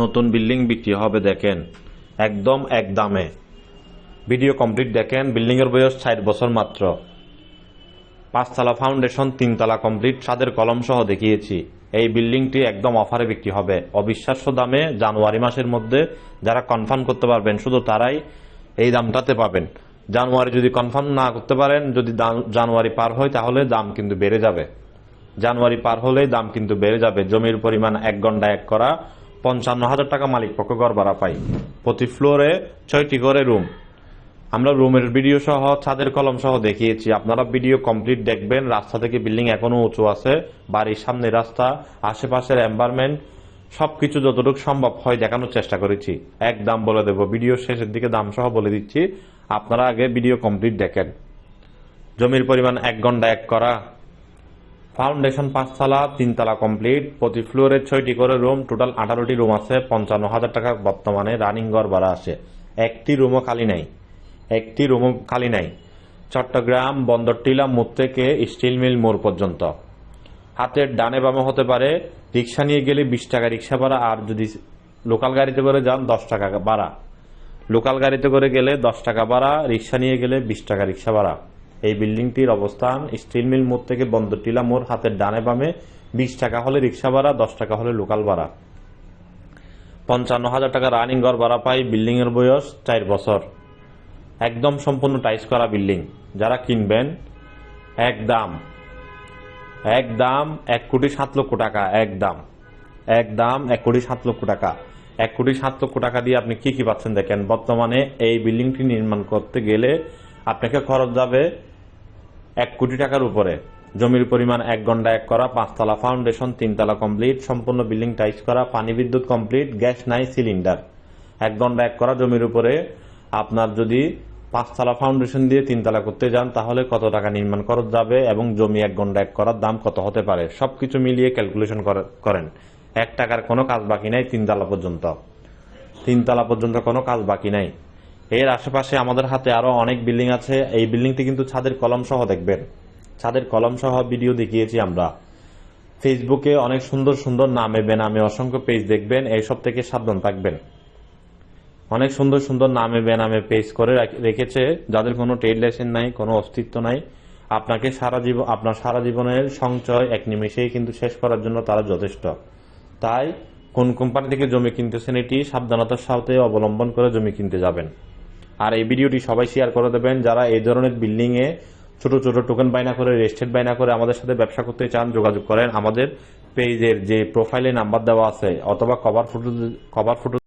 নতুন বিল্ডিং বিক্রি হবে দেখেন, একদম এক দামে। ভিডিও কমপ্লিট দেখেন বিল্ডিং এর বয়স ষাট বছর মাত্র। পাঁচতলা ফাউন্ডেশন, তিনতলা কমপ্লিট সাদের কলম সহ দেখিয়েছি। এই বিল্ডিংটি একদম অফারে বিক্রি হবে। অবিশ্বাস্য দামে জানুয়ারি মাসের মধ্যে যারা কনফার্ম করতে পারবেন, শুধু তারাই এই দামটাতে পাবেন। জানুয়ারি যদি কনফার্ম না করতে পারেন, যদি জানুয়ারি পার হয়, তাহলে দাম কিন্তু বেড়ে যাবে। জানুয়ারি পার হলেই দাম কিন্তু বেড়ে যাবে। জমির পরিমাণ এক ঘণ্টা এক করা পঞ্চান্ন হাজার টাকা মালিক পক্ষ ঘর ভাড়া পাই। প্রতি ফ্লোরে ছয়টি করে রুম। আমরা রুমের ভিডিও সহ, ছাদের কলম সহ দেখিয়েছি। আপনারা ভিডিও কমপ্লিট দেখবেন। রাস্তা থেকে বিল্ডিং এখনও উঁচু আছে। বাড়ির সামনে রাস্তা, আশেপাশের এনভায়রনমেন্ট সবকিছু যতটুকু সম্ভব হয় দেখানোর চেষ্টা করেছি। এক দাম বলে দেব। ভিডিও শেষের দিকে দাম সহ বলে দিচ্ছি। আপনারা আগে ভিডিও কমপ্লিট দেখেন। জমির পরিমাণ এক ঘণ্টা এক করা। ফাউন্ডেশন পাঁচতলা তিনতলা কমপ্লিট, প্রতি ফ্লোরে ছয়টি করে রুম, টোটাল আঠারোটি রুম আছে, পঞ্চান্ন হাজার টাকা বর্তমানে রানিং ঘর ভাড়া আছে। একটি রুমও খালি নাই। একটি রুমও খালি নাই। চট্টগ্রাম বন্দরটিলা মোড় থেকে স্টিল মিল মোড় পর্যন্ত। হাতের ডানে বামে হতে পারে, রিক্সা নিয়ে গেলে বিশ টাকা রিক্সা ভাড়া, আর যদি লোকাল গাড়িতে করে যান, দশ টাকা ভাড়া। লোকাল গাড়িতে করে গেলে দশ টাকা ভাড়া, রিক্সা নিয়ে গেলে বিশ টাকা রিক্সা ভাড়া। এই বিল্ডিংটির অবস্থান স্টিল মিল মোড় থেকে বন্দরটিলা মোড় হাতের ডানে বামে বিশ টাকা হলে রিক্সা ভাড়া, দশ টাকা হলে লোকাল ভাড়া। পঞ্চান্ন হাজার টাকা রানিং ঘর ভাড়া পাই বিল্ডিং এর বয়স চার বছর। একদম সম্পূর্ণ টাইস করা বিল্ডিং। যারা কিনবেন, এক দাম। এক দাম এক কোটি সাত লক্ষ টাকা, এক দাম। এক দাম এক কোটি সাত লক্ষ টাকা। এক কোটি সাত লক্ষ টাকা দিয়ে আপনি কি কি পাচ্ছেন দেখেন। বর্তমানে এই বিল্ডিংটি নির্মাণ করতে গেলে আপনাকে খরচ যাবে এক কোটি টাকার উপরে। জমির পরিমাণ এক ঘণ্টা এক করা, পাঁচতলা ফাউন্ডেশন, তিনতলা কমপ্লিট, সম্পূর্ণ বিল্ডিং টাইস করা, পানি বিদ্যুৎ কমপ্লিট, গ্যাস নাই, সিলিন্ডার। এক ঘণ্টা এক করা জমির উপরে। আপনার যদি পাঁচতলা ফাউন্ডেশন দিয়ে তিনতলা করতে যান, তাহলে কত টাকা নির্মাণ খরচ যাবে এবং জমি এক ঘণ্টা এক করার দাম কত হতে পারে? সবকিছু মিলিয়ে ক্যালকুলেশন করেন। এক টাকার কোনো কাজ বাকি নাই তিনতলা পর্যন্ত। তিনতলা পর্যন্ত কোনো কাজ বাকি নাই। এর আশেপাশে আমাদের হাতে আরও অনেক বিল্ডিং আছে। এই বিল্ডিংটি কিন্তু ছাদের কলম সহ দেখবেন। ছাদের কলম সহ ভিডিও দেখিয়েছি আমরা। ফেসবুকে অনেক সুন্দর সুন্দর নামে বেনামে অসংখ্য পেজ দেখবেন। এইসব থেকে সাবধান থাকবেন। অনেক সুন্দর সুন্দর নামে বেনামে পেজ করে রাখ- রেখেছে। যাদের কোনো ট্রেড লাইসেন্স নাই, কোনো অস্তিত্ব নাই, আপনাকে সারা জীবন আপনার সারা জীবনের সঞ্চয় এক নিমেষেই কিন্তু শেষ করার জন্য তারা যথেষ্ট। তাই কোন কোম্পানি থেকে জমি কিনতেছেন, এটি সাবধানতার সাথে অবলম্বন করে জমি কিনতে যাবেন। আর এই ভিডিওটি সবাই শেয়ার করে দেবেন। যারা এই ধরনের বিল্ডিং এ ছোট ছোট টোকেন বাইনা করে রেজিস্ট্রেড বাইনা করে আমাদের সাথে ব্যবসা করতে চান, যোগাযোগ করেন। আমাদের পেজের যে প্রোফাইলে নাম্বার দেওয়া আছে, অথবা কভার ফটো কভার ফটো